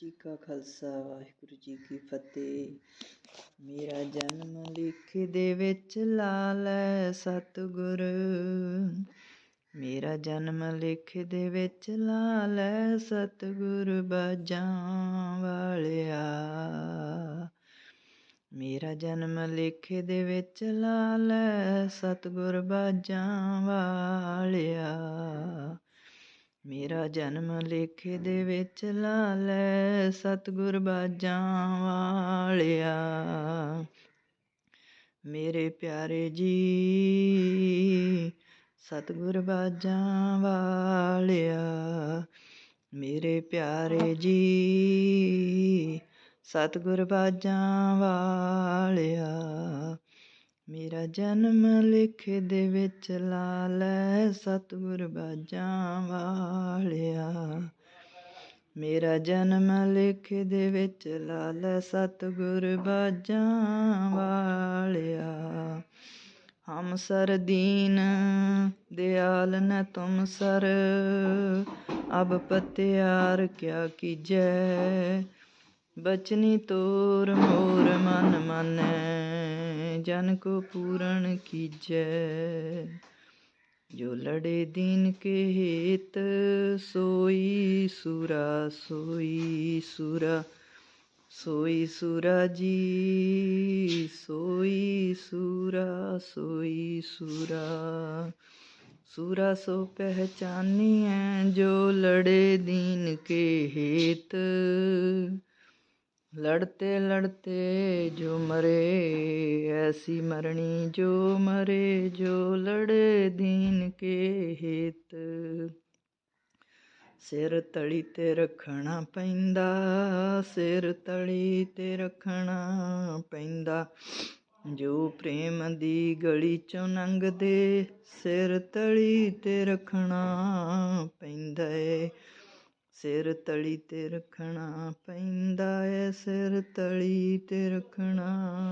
ਜੀ ਕਾ ਖਾਲਸਾ, ਵਾਹਿਗੁਰੂ ਜੀ ਕੀ ਫਤਿਹ। ਮੇਰਾ ਜਨਮ ਲਿਖ ਦੇ ਵਿੱਚ ਲਾ ਲੈ ਸਤਿਗੁਰ। ਮੇਰਾ ਜਨਮ ਲਿਖ ਦੇ ਵਿੱਚ ਲਾ ਲੈ ਸਤਿਗੁਰ, ਬਾਜਾਂ ਵਾਲਿਆ। ਮੇਰਾ ਜਨਮ ਲਿਖ ਦੇ ਵਿੱਚ ਲਾ ਲੈ ਸਤਿਗੁਰ, ਬਾਜਾਂ ਵਾਲਿਆ। ਮੇਰਾ ਜਨਮ ਲੇਖੇ ਦੇ ਵਿੱਚ ਲਾ ਲੈ ਸਤਿਗੁਰ ਬਾਜਾਂ ਵਾਲਿਆ। ਮੇਰੇ ਪਿਆਰੇ ਜੀ, ਸਤਿਗੁਰ ਬਾਜਾਂ ਵਾਲਿਆ। ਮੇਰੇ ਪਿਆਰੇ ਜੀ, ਸਤਿਗੁਰ ਬਾਜਾਂ ਵਾਲਿਆ। ਮੇਰਾ ਜਨਮ ਲਿਖ ਦੇ ਵਿੱਚ ਲਾ ਲੈ ਸਤਿਗੁਰ ਬਾਜਾਂ ਵਾਲਿਆ। ਮੇਰਾ ਜਨਮ ਲਿਖ ਦੇ ਵਿੱਚ ਲਾ ਲੈ ਸਤਿਗੁਰ ਬਾਜਾਂ ਵਾਲਿਆ। ਹਮ ਸਰ ਦੀਨ ਦਿਆਲ ਨ ਤੁਮ ਸਰ, ਅਬ ਪਤਿਆਰ ਕਿਆ ਕੀਜੈ। ਬਚਨੀ ਤੋਰ ਮੋਰ ਮਨ ਮਾਨੈ। जन को पूरण की जय जो लड़े दिन के हेत, सोई सुरा सोई सुरा सोई सुरा जी, सोई सूरा सोई सूरा। सूरा सो पहचानी है जो लड़े दिन के हेत। लड़ते लड़ते जो मरे ऐसी मरनी जो मरे जो लड़े दीन के हित ਸਿਰ ਤਲੀ ਤੇ ਰੱਖਣਾ ਪੈਂਦਾ ਸਿਰ ਤਲੀ ਤੇ ਰੱਖਣਾ ਪੈਂਦਾ ਜੋ ਪ੍ਰੇਮ ਦੀ ਗਲੀ ਚੋਂ ਲੰਘਦੇ ਸਿਰ ਤਲੀ ਤੇ ਰੱਖਣਾ ਪੈਂਦਾ ਏ ਸਿਰ ਤਲੀ ਤੇ ਰੱਖਣਾ ਪੈਂਦਾ ਏ ਸਿਰ ਤਲੀ ਤੇ ਰੱਖਣਾ